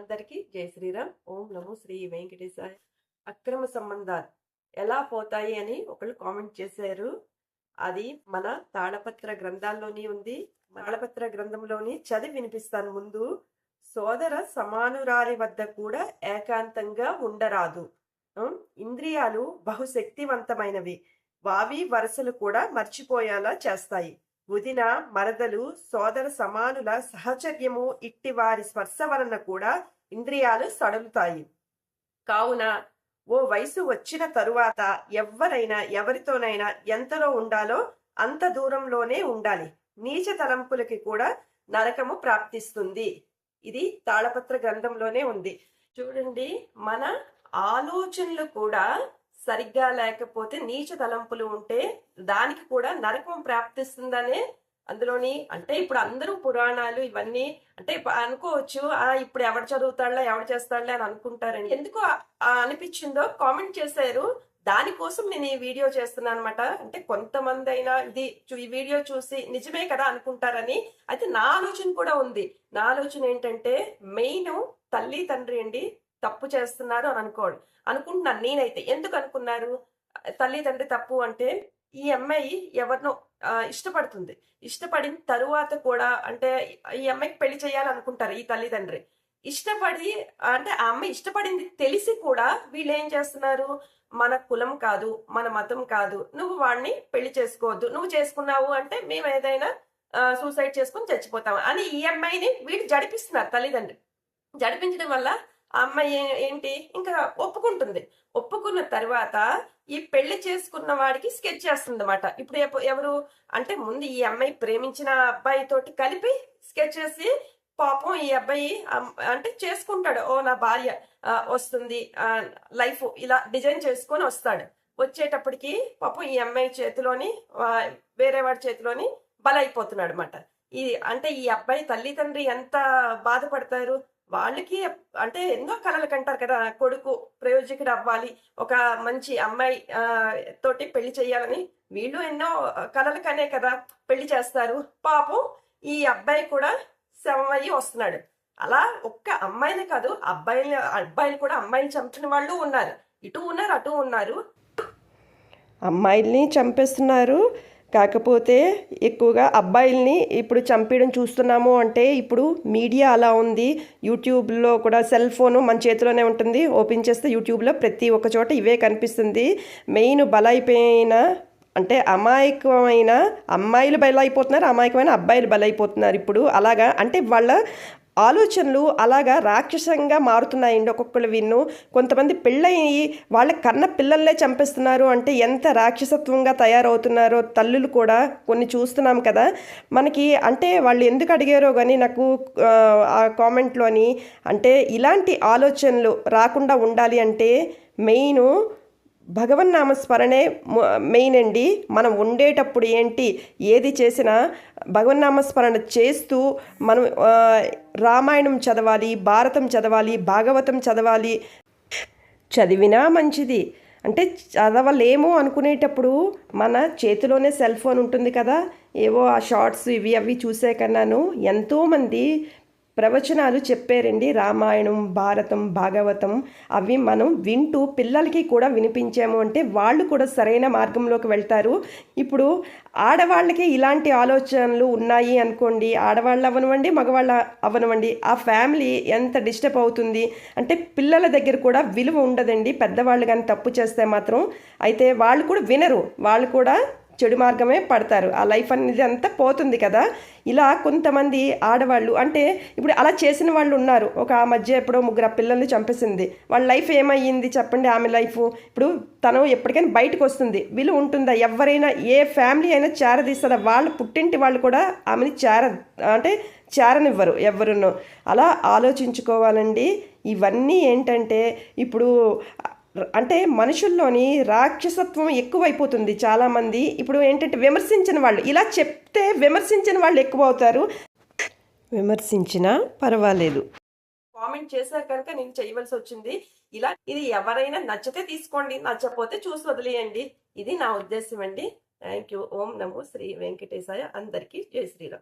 అందరికీ జై శ్రీరామ్. ఓం నమో శ్రీ వెంకటేశాయ. అక్రమ సంబంధాలు ఎలా పోతాయి అని ఒకళ్ళు కామెంట్ చేశారు. అది మన తాళపత్ర గ్రంథాల్లోని ఉంది. తాళపత్ర గ్రంథంలోని చదివి వినిపిస్తాను ముందు. సోదర సమానురాలి వద్ద కూడా ఏకాంతంగా ఉండరాదు. ఇంద్రియాలు బహుశక్తివంతమైనవి. వావి వరసలు కూడా మర్చిపోయేలా చేస్తాయి. వదిన మరదలు సోదర సమానుల సహచర్యము ఇట్టి వారి స్పర్శ వలన కూడా ఇంద్రియాలు సడలుతాయి. కావున ఓ వయసు వచ్చిన తరువాత ఎవ్వరైనా ఎవరితోనైనా ఎంతలో ఉండాలో అంత దూరంలోనే ఉండాలి. నీచ తలంపులకి కూడా నరకము ప్రాప్తిస్తుంది. ఇది తాళపత్ర గ్రంథంలోనే ఉంది. చూడండి మన ఆలోచనలు కూడా సరిగ్గా లేకపోతే నీచ తలంపులు ఉంటే దానికి కూడా నరకం ప్రాప్తిస్తుందనే అందులోని అంటే ఇప్పుడు అందరూ పురాణాలు ఇవన్నీ అంటే అనుకోవచ్చు ఆ ఇప్పుడు ఎవడు చదువుతాడులే ఎవడు చేస్తాడులే అని అనుకుంటారని ఎందుకు అనిపించిందో కామెంట్ చేశారు. దానికోసం నేను ఈ వీడియో చేస్తున్నాను అనమాట అంటే కొంతమంది అయినా ఇది చూ- ఈ వీడియో చూసి నిజమే కదా అనుకుంటారని. అయితే నా ఆలోచన కూడా ఉంది. నా ఆలోచన ఏంటంటే మెయిన్ తల్లి తండ్రి అండి. తప్పు చేస్తున్నారు అని అనుకోడు. అనుకుంటున్నాను నేనైతే. ఎందుకు అనుకున్నారు? తల్లి తండ్రి తప్పు అంటే ఈ అమ్మాయి ఎవరినో ఇష్టపడుతుంది. ఇష్టపడిన తరువాత కూడా అంటే ఈ అమ్మాయికి పెళ్ళి చేయాలనుకుంటారు ఈ తల్లిదండ్రి. ఇష్టపడి అంటే ఆ అమ్మాయి ఇష్టపడింది తెలిసి కూడా వీళ్ళు ఏం చేస్తున్నారు? మన కులం కాదు మన మతం కాదు నువ్వు వాడిని పెళ్ళి చేసుకోవద్దు నువ్వు చేసుకున్నావు అంటే మేము ఏదైనా సూసైడ్ చేసుకుని చచ్చిపోతాం అని ఈ అమ్మాయిని వీళ్ళు జడిపిస్తున్నారు తల్లిదండ్రి. జడిపించడం వల్ల ఆ అమ్మాయి ఏంటి? ఇంకా ఒప్పుకుంటుంది. ఒప్పుకున్న తర్వాత ఈ పెళ్ళి చేసుకున్న వాడికి స్కెచ్ చేస్తుంది అనమాట ఇప్పుడు ఎవరు? అంటే ముందు ఈ అమ్మాయి ప్రేమించిన అబ్బాయి తోటి కలిపి స్కెచ్ చేసి పాపం ఈ అబ్బాయి అంటే చేసుకుంటాడు. ఓ నా భార్య వస్తుంది. లైఫ్ ఇలా డిజైన్ చేసుకొని వస్తాడు. వచ్చేటప్పటికి పాపం ఈ అమ్మాయి చేతిలోని వేరే వాడి చేతిలోని బలైపోతున్నాడు అనమాట ఈ అంటే ఈ అబ్బాయి తల్లిదండ్రి ఎంత బాధపడతారు? వాళ్ళకి అంటే ఎన్నో కళలు కంటారు కదా. కొడుకు ప్రయోజకుడు అవ్వాలి. ఒక మంచి అమ్మాయి తోటి పెళ్ళి చేయాలని వీళ్ళు ఎన్నో కలలు కనే కదా పెళ్ళి చేస్తారు. పాపం ఈ అబ్బాయి కూడా శవం అయ్యి వస్తున్నాడు. అలా ఒక్క అమ్మాయిని కాదు అబ్బాయిని అబ్బాయిలు కూడా అమ్మాయిని చంపిన వాళ్ళు ఉన్నారు. ఇటు ఉన్నారు అటు ఉన్నారు. అమ్మాయిల్ని చంపేస్తున్నారు. కాకపోతే ఎక్కువగా అబ్బాయిల్ని ఇప్పుడు చంపేయడం చూస్తున్నాము అంటే ఇప్పుడు మీడియా అలా ఉంది. యూట్యూబ్లో కూడా సెల్ ఫోన్ మన చేతిలోనే ఉంటుంది. ఓపెన్ చేస్తే యూట్యూబ్లో ప్రతి ఒక్క చోట ఇవే కనిపిస్తుంది. మెయిన్ బలైపోయిన అంటే అమాయకమైన అమ్మాయిలు బలైపోతున్నారు. అమాయకమైన అబ్బాయిలు బలైపోతున్నారు ఇప్పుడు. అలాగా అంటే వాళ్ళ ఆలోచనలు అలాగా రాక్షసంగా మారుతున్నాయండి ఒక్కొక్కరు విన్ను కొంతమంది పెళ్ళయి వాళ్ళ కన్న పిల్లల్నే చంపేస్తున్నారు. అంటే ఎంత రాక్షసత్వంగా తయారవుతున్నారో తల్లులు కూడా కొన్ని చూస్తున్నాం కదా. మనకి అంటే వాళ్ళు ఎందుకు అడిగారో కానీ నాకు ఆ, ఆ కామెంట్లోని అంటే ఇలాంటి ఆలోచనలు రాకుండా ఉండాలి అంటే మెయిన్ భగవన్నామస్మరణే మెయిన్ అండి. మనం ఉండేటప్పుడు ఏంటి ఏది చేసినా భగవన్నామస్మరణ చేస్తూ మనం రామాయణం చదవాలి భారతం చదవాలి భాగవతం చదవాలి. చదివినా మంచిది. అంటే చదవలేము అనుకునేటప్పుడు మన చేతిలోనే సెల్ ఫోన్ ఉంటుంది కదా. ఏవో ఆ షార్ట్స్ ఇవి అవి చూసే కన్నాను. ఎంతోమంది ప్రవచనాలు చెప్పారండి. రామాయణం భారతం భాగవతం అవి మనం వింటూ పిల్లలకి కూడా వినిపించాము అంటే వాళ్ళు కూడా సరైన మార్గంలోకి వెళ్తారు. ఇప్పుడు ఆడవాళ్ళకి ఇలాంటి ఆలోచనలు ఉన్నాయి అనుకోండి ఆడవాళ్ళు అవనివ్వండి మగవాళ్ళు అవనివ్వండి ఆ ఫ్యామిలీ ఎంత డిస్టర్బ్ అవుతుంది అంటే పిల్లల దగ్గర కూడా విలువ ఉండదండి. పెద్దవాళ్ళు కానీ తప్పు చేస్తే మాత్రం అయితే వాళ్ళు కూడా వినరు. వాళ్ళు కూడా చెడు మార్గమే పడతారు. ఆ లైఫ్ అనేది అంతా పోతుంది కదా. ఇలా కొంతమంది ఆడవాళ్ళు అంటే ఇప్పుడు అలా చేసిన వాళ్ళు ఉన్నారు. ఒక ఆ మధ్య ఎప్పుడో ముగ్గురు ఆ పిల్లల్ని చంపేసింది. వాళ్ళ లైఫ్ ఏమయ్యింది చెప్పండి ఆమె లైఫ్. ఇప్పుడు తను ఎప్పటికైనా బయటకు వస్తుంది. విలువ ఉంటుందా? ఎవరైనా ఏ ఫ్యామిలీ అయినా చేరదీస్తారా? వాళ్ళ పుట్టింటి వాళ్ళు కూడా ఆమెని చేర అంటే చేరనివ్వరు ఎవరునో. అలా ఆలోచించుకోవాలండి. ఇవన్నీ ఏంటంటే ఇప్పుడు అంటే మనుషుల్లోని రాక్షసత్వం ఎక్కువైపోతుంది చాలామంది. ఇప్పుడు ఏంటంటే విమర్శించిన వాళ్ళు ఇలా చెప్తే విమర్శించిన వాళ్ళు ఎక్కువ అవుతారు విమర్శించినా పర్వాలేదు. కామెంట్ చేశారు కనుక నేను చేయవలసి వచ్చింది. ఇలా ఇది ఎవరైనా నచ్చితే తీసుకోండి నచ్చకపోతే చూసి వదిలేయండి. ఇది నా ఉద్దేశం అండి. Thank you. ఓం నమో శ్రీ వెంకటేశాయ. అందరికీ జై శ్రీరామ్.